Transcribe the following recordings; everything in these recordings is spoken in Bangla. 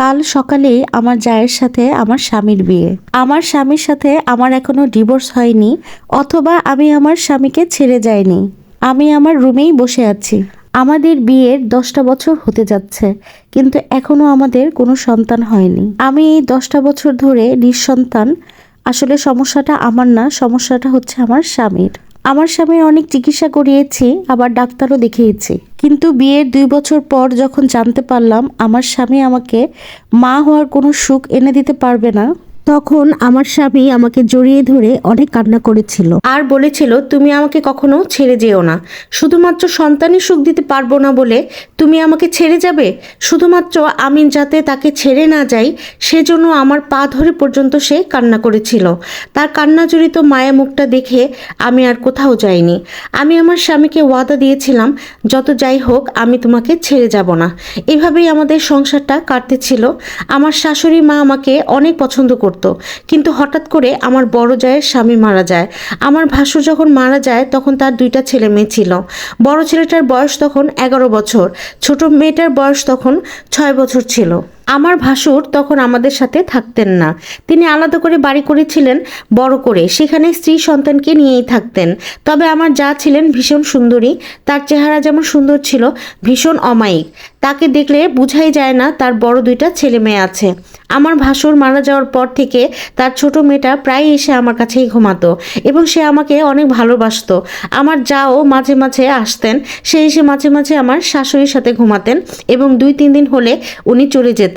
কাল সকালে আমার জায়ের সাথে আমার স্বামীর বিয়ে। আমার স্বামীর সাথে আমার এখনও ডিভোর্স হয়নি, অথবা আমি আমার স্বামীকে ছেড়ে যাইনি। আমি আমার রুমেই বসে আছি। আমাদের বিয়ের দশটা বছর হতে যাচ্ছে, কিন্তু এখনও আমাদের কোনো সন্তান হয়নি। আমি এই দশটা বছর ধরে নিঃসন্তান। আসলে সমস্যাটা আমার না, সমস্যাটা হচ্ছে আমার স্বামীর। আমার স্বামীর অনেক চিকিৎসা করিয়েছি, আবার ডাক্তারও দেখিয়েছি। কিন্তু বিয়ের দুই বছর পর যখন জানতে পারলাম, আমার স্বামী আমাকে মা হওয়ার কোনো সুখ এনে দিতে পারবে না। তখন আমার স্বামী আমাকে জড়িয়ে ধরে অনেক কান্না করেছিল। আর বলেছিল, তুমি আমাকে কখনো ছেড়ে যেও না। শুধুমাত্র সন্তানই সুখ দিতে পারব না বলে তুমি আমাকে ছেড়ে যাবে। শুধুমাত্র আমি যাতে তাকে ছেড়ে না যাই, সেজন্য আমার পা ধরে পর্যন্ত সে কান্না করেছিল। তার কান্না জড়িত মায়া মুখটা দেখে আমি আর কোথাও যাইনি। আমি আমার স্বামীকে ওয়াদা দিয়েছিলাম, যত যাই হোক, আমি তোমাকে ছেড়ে যাব না। এভাবেই আমাদের সংসারটা কাটতেছিল। আমার শাশুড়ি মা আমাকে অনেক পছন্দ করতো কিন্তু হঠাৎ করে আমার বড় জায়ের স্বামী মারা যায়। আমার ভাসু যখন মারা যায়, তখন তার দুইটা ছেলে মেয়ে ছিল। বড় ছেলেটার বয়স তখন এগারো বছর। ছোট মেয়েটার বয়স তখন ছয় বছর ছিল। আমার ভাসুর তখন আমাদের সাথে থাকতেন না। তিনি আলাদা করে বাড়ি করেছিলেন, বড় করে। সেখানে স্ত্রী সন্তানকে নিয়েই থাকতেন। তবে আমার যা ছিলেন ভীষণ সুন্দরী। তার চেহারা যেমন সুন্দর ছিল, ভীষণ অমায়িক। তাকে দেখলে বোঝাই যায় না তার বড় দুইটা ছেলে মেয়ে আছে। আমার ভাসুর মারা যাওয়ার পর থেকে তার ছোট মেয়েটা প্রায় এসে আমার কাছেই ঘুমাতো এবং সে আমাকে অনেক ভালোবাসত। আমার যাও মাঝে মাঝে আসতেন। সে এসে মাঝে মাঝে আমার শাশুড়ির সাথে ঘুমাতেন এবং দুই তিন দিন হলে উনি চলে যেতেন।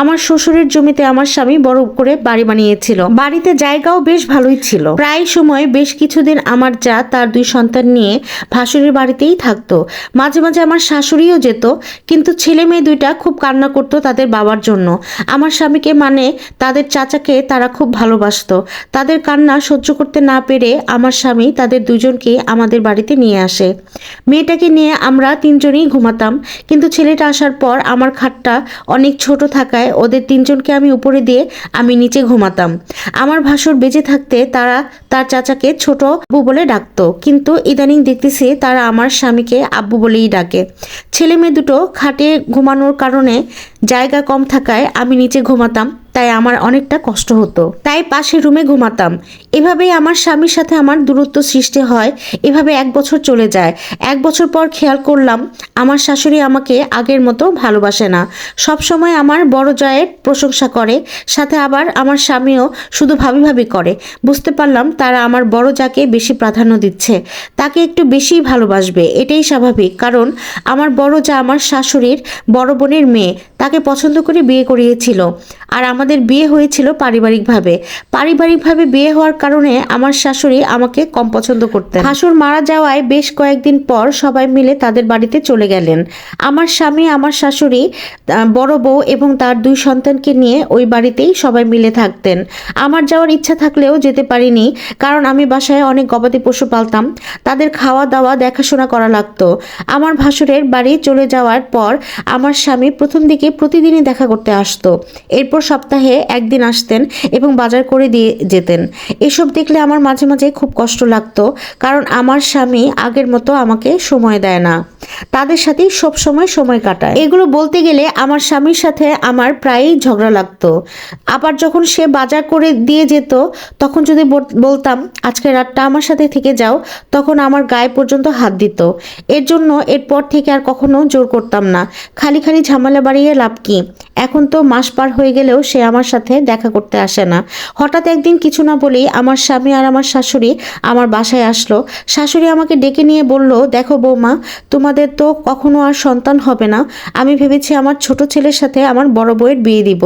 আমার শ্বশুরের জমিতে আমার স্বামী বড় করে বাড়ি বানিয়েছিল। বাড়িতে জায়গাও বেশ ভালোই ছিল। প্রায় সময় বেশ কিছুদিন আমার যা তার দুই সন্তান নিয়ে ভাসুরের বাড়িতেই থাকতো। মাঝে মাঝে আমার শাশুড়িও যেত, কিন্তু ছেলে মেয়ে দুইটা খুব কান্না করতো তাদের বাবার জন্য। আমার স্বামীকে মানে তাদের চাচাকে তারা খুব ভালোবাসতো। তাদের কান্না সহ্য করতে না পেরে আমার স্বামী তাদের দুজনকে আমাদের বাড়িতে নিয়ে আসে। মেয়েটাকে নিয়ে আমরা তিনজনেই ঘুমাতাম, কিন্তু ছেলেটা আসার পর আমার খাটটা অনেক ছোট থাকায় ওদের তিনজনকে আমি উপরে দিয়ে আমি নিচে ঘুমাতাম। আমার ভাসুর বেঁচে থাকতে তারা তার চাচাকে ছোট আব্বু বলে ডাকতো। কিন্তু ইদানিং দেখতেছি তারা আমার স্বামীকে আব্বু বলেই ডাকে। ছেলে মেয়ে দুটো খাটে ঘুমানোর কারণে জায়গা কম থাকায় আমি নিচে ঘুমাতাম। তাই আমার অনেকটা কষ্ট হতো। তাই পাশের রুমে ঘুমাতাম। এভাবেই আমার স্বামীর সাথে আমার দূরত্ব সৃষ্টি হয়। এভাবে এক বছর চলে যায়। এক বছর পর খেয়াল করলাম, আমার শাশুড়ি আমাকে আগের মতো ভালোবাসে না। সব সময় আমার বড় জয়ের প্রশংসা করে। সাথে আবার আমার স্বামীও শুধু ভাবি ভাবি করে। বুঝতে পারলাম তারা আমার বড় যাকে বেশি প্রাধান্য দিচ্ছে, তাকে একটু বেশি ভালোবাসবে। এটাই স্বাভাবিক। কারণ আমার বড় যা আমার শাশুড়ির বড় বোনের মেয়ে তাকে পছন্দ করে বিয়ে করিয়েছিল। আর আমাদের বিয়ে হয়েছিল পারিবারিকভাবে। পারিবারিকভাবে বিয়ে হওয়ার কারণে আমার শাশুড়ি আমাকে কম পছন্দ করতেন। শাশুর মারা যাওয়ায় বেশ কয়েকদিন পর সবাই মিলে তাদের বাড়িতে চলে গেলেন। আমার স্বামী, আমার শাশুড়ি বড় বউ এবং তার দুই সন্তানকে নিয়ে ওই বাড়িতেই সবাই মিলে থাকতেন। আমার যাওয়ার ইচ্ছা থাকলেও যেতে পারিনি, কারণ আমি বাসায় অনেক গবাদি পশু পালতাম। তাদের খাওয়া দাওয়া দেখাশোনা করা লাগতো। আমার ভাসুরের বাড়ি চলে যাওয়ার পর আমার স্বামী প্রথম দিকে প্রতিদিনই দেখা করতে আসতো। এরপর সপ্তাহে একদিন আসতেন এবং বাজার করে দিয়ে যেতেন। এসব দেখলে আমার মাঝে মাঝে খুব কষ্ট লাগতো, কারণ আমার স্বামী আগের মতো আমাকে সময় দেয় না। তাদের সাথেই সব সময় কাটায়। এগুলো বলতে গেলে আমার স্বামীর সাথে আমার প্রায়ই ঝগড়া লাগতো। আবার যখন সে বাজার করে দিয়ে যেত, তখন যদি বল- বলতাম, আজকে রাতটা আমার সাথে থেকে যাও, তখন আমার গায়ে পর্যন্ত হাত দিত। এর জন্য এরপর থেকে আর কখনো জোর করতাম না। খালি খালি ঝামেলা বাড়িয়ে লাভ কি? এখন তো মাস পার হয়ে গেলেও সে আমার সাথে দেখা করতে আসে না। হঠাৎ একদিন কিছু না বলেই আমার স্বামী আর আমার শাশুড়ি আমার বাসায় আসলো। শাশুড়ি আমাকে ডেকে নিয়ে বলল, দেখো বৌমা তোমাদের তো কখনো আর সন্তান হবে না। আমি ভেবেছি আমার ছোট ছেলের সাথে আমার বড় বউয়ের বিয়ে দিব।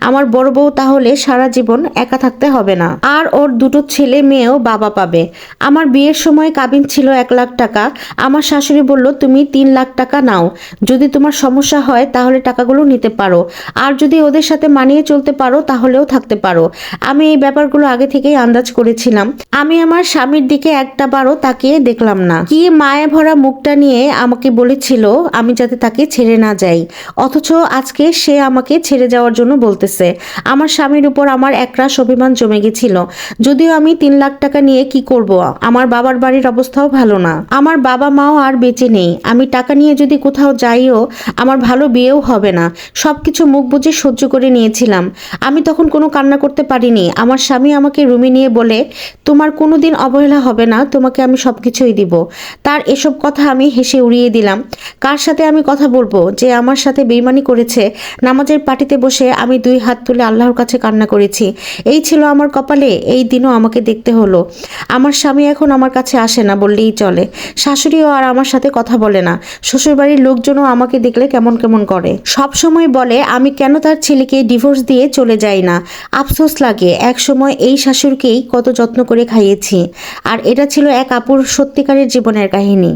আমার বড় বউ তাহলে সারা জীবন একা থাকতে হবে না। আর ওর দুটো ছেলে মেয়েও বাবা পাবে। আমার বিয়ের সময় কাবিন ছিল এক লাখ টাকা। আমার শাশুড়ি বলল, তুমি তিন লাখ টাকা নাও। যদি তোমার সমস্যা হয়, তাহলে টাকাগুলো নিতে পারো। আর যদি ওদের সাথে মানিয়ে চলতে পারো, তাহলেও থাকতে পারো। আমি এই ব্যাপারগুলো আগে থেকেই আন্দাজ করেছিলাম। আমি আমার স্বামীর দিকে একটা বারও তাকিয়ে দেখলাম না। কি মায়া ভরা মুখটা নিয়ে আমাকে বলেছিল, আমি যাতে তাকে ছেড়ে না যাই। অথচ আজকে সে আমাকে ছেড়ে যাওয়ার জন্য বলতেছে। আমার স্বামীর উপর আমার একরাশ অভিমান জমে গেছিল। যদিও আমি তিন লাখ টাকা নিয়ে কি করব? আমার বাবার বাড়ির অবস্থাও ভালো না। আমার বাবা মাও আর বেঁচে নেই। আমি টাকা নিয়ে যদি কোথাও যাইও, আমার ভালো বিয়েও হবে না। সবকিছু মুখ বুঝে সহ্য করে নিয়েছিলাম। আমি তখন কোনো কান্না করতে পারিনি। আমার স্বামী আমাকে রুমে নিয়ে বলে, তোমার কোনো দিন অবহেলা হবে না। তোমাকে আমি সব কিছুই দিব। তার এসব কথা আমি হেসে উড়িয়ে দিলাম। কার সাথে আমি কথা বলব? যে আমার সাথে বেইমানি করেছে, নামাজের পাটিতে বসে আমি দুই হাত তুলে আল্লাহর কাছে কান্না করেছি। এই ছিল আমার কপালে, এই দিনও আমাকে দেখতে হলো। আমার স্বামী এখন আমার কাছে আসে না বললেই চলে। শাশুড়িও আর আমার সাথে কথা বলে না। শ্বশুরবাড়ির লোকজনও আমাকে দেখলে কেমন কেমন করে। সব সময় বলে, আমি কেন তার ছেলেকে ডিভোর্স দিয়ে চলে যাই না? আফসোস লাগে, এক সময় এই শাশুড়কেই কত যত্ন করে খাইয়েছি। আর এটা ছিল এক আপুর সত্যিকারের জীবনের কাহিনী।